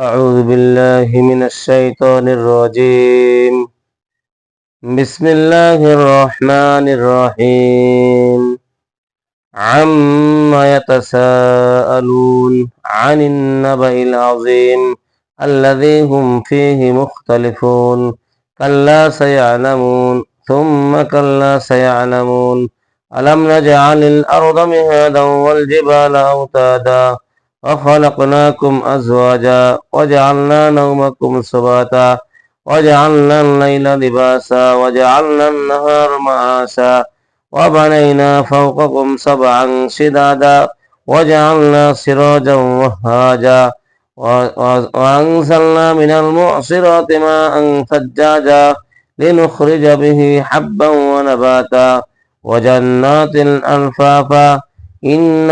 أعوذ بالله من الشيطان الرجيم. بسم الله الرحمن الرحيم. عما يتساءلون عن النبأ العظيم الذي هم فيه مختلفون. كلا سيعلمون ثم كلا سيعلمون. ألم نجعل الأرض مهادا والجبال أوتادا وخلقناكم أزواجا وجعلنا نومكم سباتا وجعلنا الليل لباسا وجعلنا النهار معاشا وبنينا فوقكم سبعا شدادا وجعلنا سراجا وهاجا وأنزلنا من المعصرات ماء ثجاجا لنخرج به حبا ونباتا وجنات ألفافا إن